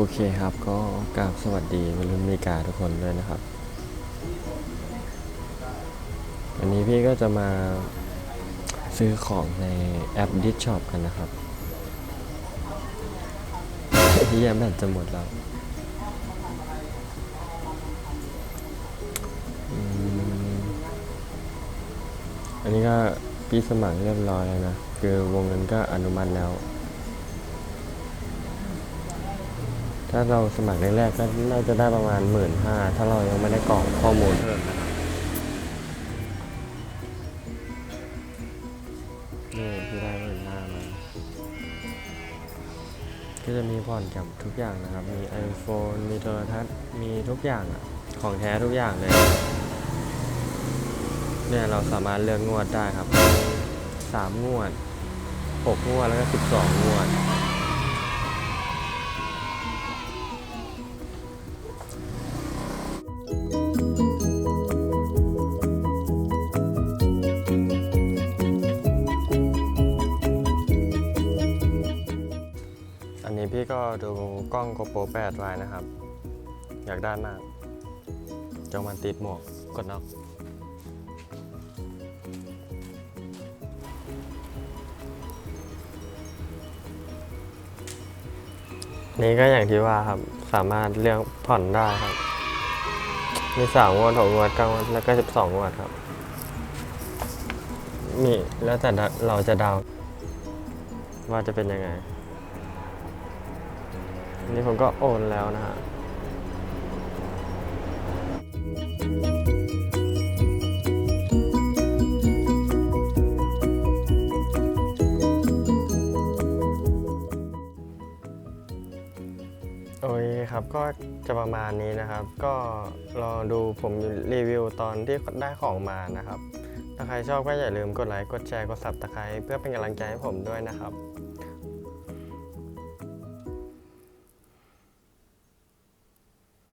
อเคครับก็กราบสวัสดีวัยรุ่นอเมริกาทุกคนด้วยนะครับ วันนี้พี่ก็จะมาซื้อของในแอป d i s h o p กันนะครับพี่ยังแบตจะหมดแล้วอันนี้ก็พี่สมัครเรียบร้อยแล้วนะ คือวงเงินก็อนุมัติแล้ว ถ้าเราสมัครแรกๆก็น่าจะได้ประมาณหมื่นห้าถ้าเรายังไม่ได้กรอกข้อมูลเพิ่มนะครับนี่พี่ได้หมื่นห้ามาก็จะมีผ่อนกับทุกอย่างนะครับ มี iPhone มีโทรทัศน์มีทุกอย่างอะของแท้ทุกอย่างเลย เนี่ยเราสามารถเลือกงวดได้ครับสามงวดหกงวดแล้วก็สิบสองงวด พี่ก็ดูกล้อง GoPro 8ไว้นะครับ อยากได้มากจะมันติดหมวกกดน็อกนี่ก็อย่างที่ว่าครับ สามารถเลือกผ่อนได้ครับ มีสามงวดหกงวดเก้างวดแล้วก็สิบสองงวดครับมีแล้วแต่เราจะเดาว่าจะเป็นยังไง อันนี้ผมก็โอนแล้วนะฮะโอเคครับก็จะประมาณนี้นะครับ ก็รอดูผมรีวิวตอนที่ได้ของมานะครับ ถ้าใครชอบก็อย่าลืมกดไลค์ กดแชร์ กด subscribe เพื่อเป็นกำลังใจให้ผมด้วยนะครับ